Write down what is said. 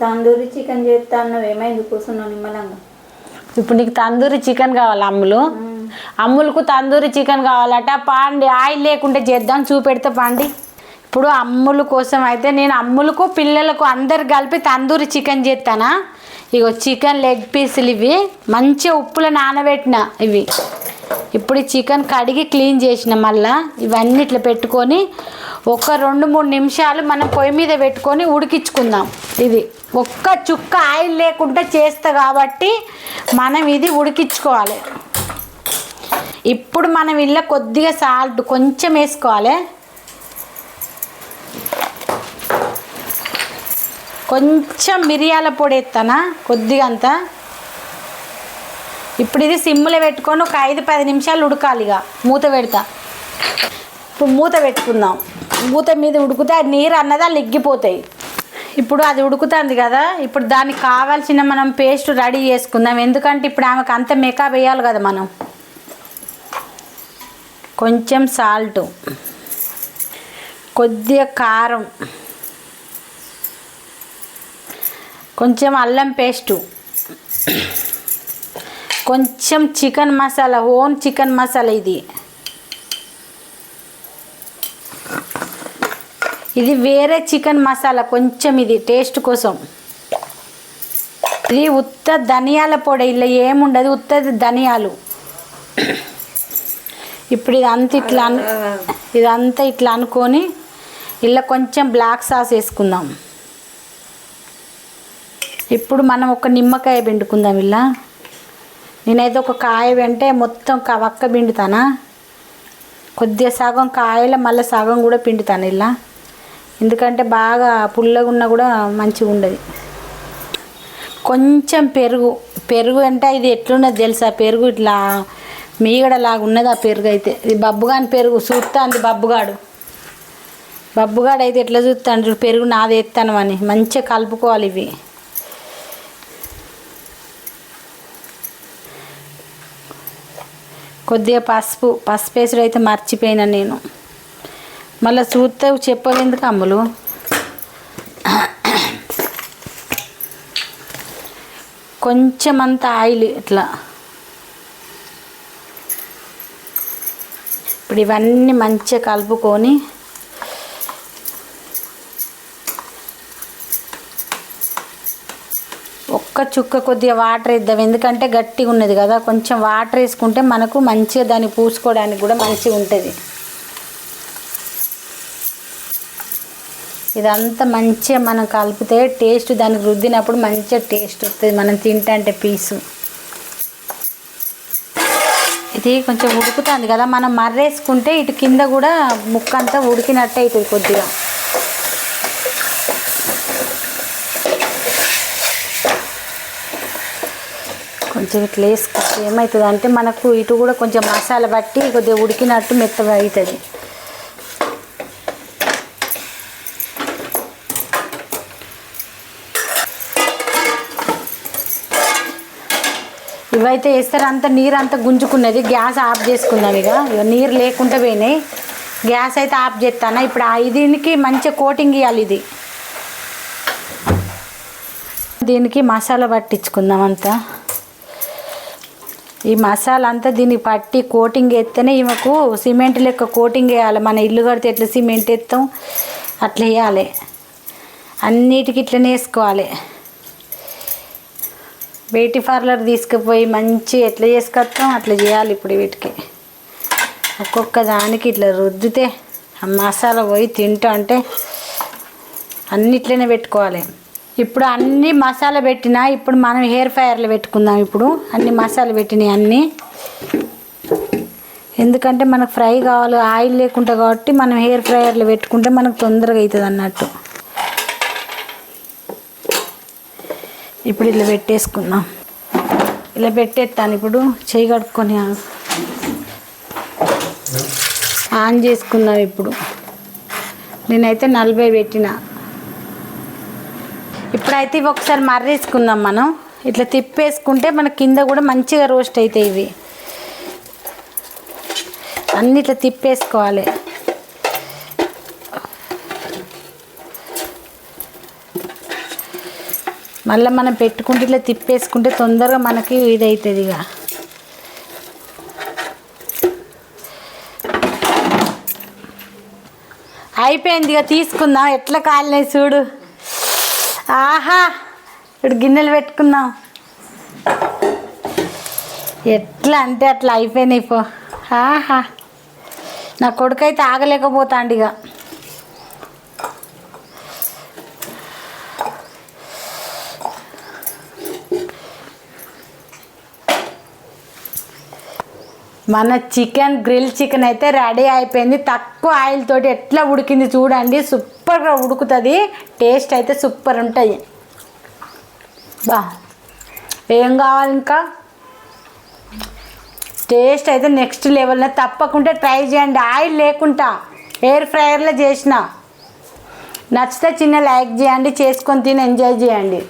Tandoori chicken చేస్తా అన్నవి ఏమైంది కూర్చున్నావు నిమ్మలంగా? ఇప్పుడు నీకు తందూరి చికెన్ కావాలి అమ్ములు? అమ్ములకు తందూరి చికెన్ కావాలట పాండి ఆయిల్ లేకుంటే చేద్దాం చూపెడితే పాండి. ఇప్పుడు అమ్ముల కోసం అయితే నేను అమ్ములకు పిల్లలకు అందరు కలిపి తందూరి చికెన్ చేస్తానా? ఇగో చికెన్ లెగ్ పీసులు ఇవి మంచిగా ఉప్పులో నానబెట్టిన ఇవి. ఇప్పుడు చికెన్ కడిగి క్లీన్ చేసిన మళ్ళా ఇవన్నీ ఇట్లా పెట్టుకొని ఒక రెండు మూడు నిమిషాలు మనం పొయ్యి మీద పెట్టుకొని ఉడికించుకుందాం. ఇది ఒక్క చుక్క ఆయిల్ లేకుండా చేస్తా కాబట్టి మనం ఇది ఉడికించుకోవాలి. ఇప్పుడు మనం ఇలా కొద్దిగా సాల్ట్ కొంచెం వేసుకోవాలి. కొంచెం మిరియాల పొడి ఎత్తానా కొద్దిగా అంత. ఇప్పుడు ఇది సిమ్లో పెట్టుకొని ఒక ఐదు పది నిమిషాలు ఉడకాలి ఇక. మూత పెడతా. ఇప్పుడు మూత పెట్టుకుందాం. మూత మీద ఉడికితే ఆ నీరు అన్నది అలా ఎగ్గిపోతాయి ఇప్పుడు అది ఉడుకుతుంది కదా ఇప్పుడు దానికి కావాల్సిన మనం పేస్ట్ రెడీ చేసుకుందాం. ఎందుకంటే ఇప్పుడు ఆమెకు అంత మేకప్ వేయాలి కదా మనం. కొంచెం సాల్ట్ కొద్దిగా కారం కొంచెం అల్లం పేస్టు కొంచెం chicken masala own chicken masala ఇది. ఇది వేరే చికెన్ మసాలా కొంచెం ఇది టేస్ట్ కోసం. ఇది ఉత్త ధనియాల పొడి ఇలా ఏముండదు ఉత్తది ధనియాలు. ఇప్పుడు ఇదంతా ఇట్లా ఇదంతా ఇట్లా అనుకొని ఇలా కొంచెం బ్లాక్ సాస్ వేసుకుందాం. ఇప్పుడు మనం ఒక నిమ్మకాయ పిండుకుందాం ఇలా. నేనైతే ఒక కాయ వెంటే మొత్తం వక్క పిండుతానా? కొద్దిగా సగం కాయల మళ్ళీ సగం కూడా పిండుతాను ఇలా. ఎందుకంటే బాగా పుల్లగా ఉన్నా కూడా మంచిగా ఉండదు. కొంచెం పెరుగు పెరుగు అంటే ఇది ఎట్లున్నది తెలుసా? పెరుగు ఇట్లా మీగడలాగా ఉన్నది ఆ పెరుగు అయితే. ఇది బబ్బుగాని పెరుగు చూస్తాంది బబ్బుగాడు. బబ్బుగాడు అయితే ఎట్లా చూస్తాను పెరుగు నాది ఎత్తాను అని. మంచిగా కలుపుకోవాలి ఇవి. కొద్దిగా పసుపు పసుపు వేసుడు అయితే మర్చిపోయినా నేను. మళ్ళీ చూస్తే చెప్పవేందుకు అమ్ములు? కొంచెం అంత ఆయిల్ ఇట్లా. ఇప్పుడు ఇవన్నీ మంచిగా కలుపుకొని ఒక్క చుక్క కొద్దిగా వాటర్ వేద్దాం. ఎందుకంటే గట్టిగా ఉన్నది కదా కొంచెం వాటర్ వేసుకుంటే మనకు మంచిగా దాన్ని పూసుకోవడానికి కూడా మంచిగా ఉంటుంది. ఇదంతా మంచిగా మనం కలిపితే టేస్ట్ దానికి రుద్దినప్పుడు మంచిగా టేస్ట్ వస్తుంది మనం తింటే పీసు ఇది కొంచెం ఉడుకుతుంది కదా మనం మర్రేసుకుంటే ఇటు కింద కూడా ముక్క అంతా ఉడికినట్టు అవుతుంది కొద్దిగా. కొంచెం ఇట్లా వేసుకుంటే ఏమవుతుంది అంటే మనకు ఇటు కూడా కొంచెం మసాలా బట్టి కొద్దిగా ఉడికినట్టు మెత్తగా అవుతుంది ఇవైతే వేస్తారు. అంత నీరు అంతా గుంజుకున్నది. గ్యాస్ ఆఫ్ చేసుకుందాం ఇక. నీరు లేకుండా పోయినాయి. గ్యాస్ అయితే ఆఫ్ చేస్తాను? ఇప్పుడు ఆ దీనికి మంచిగా కోటింగ్ ఇవ్వాలి ఇది. దీనికి మసాలా పట్టించుకుందాం అంతా. ఈ మసాలా అంతా దీనికి పట్టి కోటింగ్ వేస్తేనే ఈమెకు సిమెంట్ లెక్క కోటింగ్ వేయాలి. మన ఇల్లు కడితే ఎట్లా సిమెంట్ వేస్తాం? అట్లా వేయాలి. అన్నిటికి ఇట్లనే వేసుకోవాలి. బ్యూటీ పార్లర్ తీసుకుపోయి మంచి ఎట్లా చేసుకొస్తాం అట్లా చేయాలి ఇప్పుడు వీటికి. ఒక్కొక్క దానికి ఇట్లా రుద్దితే ఆ మసాలా పోయి తింటా అంటే అన్నిట్లనే పెట్టుకోవాలి. ఇప్పుడు అన్ని మసాలా పెట్టినా ఇప్పుడు మనం హెయిర్ ఫ్రైయర్లు పెట్టుకుందాం ఇప్పుడు. అన్ని మసాలా పెట్టినాయి అన్నీ. ఎందుకంటే మనకు ఫ్రై కావాలి ఆయిల్ లేకుండా కాబట్టి మనం హెయిర్ ఫ్రైయర్లు పెట్టుకుంటే మనకు తొందరగా అవుతుంది అన్నట్టు ఇప్పుడు ఇలా పెట్టేసుకుందాం. ఇలా పెట్టేస్తాను. ఇప్పుడు చేయి కడుక్కొని ఆన్. చేసుకుందాం ఇప్పుడు. నేనైతే నలభై పెట్టిన. ఇప్పుడైతే ఇవి ఒకసారి మర్రేసుకుందాం మనం. ఇట్లా తిప్పేసుకుంటే మన కింద కూడా మంచిగా రోస్ట్ అవుతాయి ఇవి. అన్ని ఇట్లా తిప్పేసుకోవాలి. మళ్ళీ మనం పెట్టుకుంటే ఇట్లా తిప్పేసుకుంటే తొందరగా మనకి ఇది అవుతుంది ఇక. అయిపోయింది ఇక తీసుకుందాం? ఎట్లా కాలినాయి చూడు. ఆహా ఇప్పుడు గిన్నెలు పెట్టుకుందాం. ఎట్లా అంటే అట్లా అయిపోయినాయి పో. ఆహా నా కొడుకు అయితే ఆగలేకపోతాండి ఇక. మన చికెన్ గ్రిల్ చికెన్ అయితే రెడీ అయిపోయింది. తక్కువ ఆయిల్ తోటి ఎట్లా ఉడికింది చూడండి. సూపర్గా ఉడుకుతుంది. టేస్ట్ అయితే సూపర్ ఉంటుంది బా. ఏం కావాలి ఇంకా? టేస్ట్ అయితే నెక్స్ట్ లెవెల్లో తప్పకుండా ట్రై చేయండి. ఆయిల్ లేకుండా ఎయిర్ ఫ్రైయర్లో చేసిన. నచ్చితే చిన్న లైక్ చేయండి. చేసుకొని తిని ఎంజాయ్ చేయండి.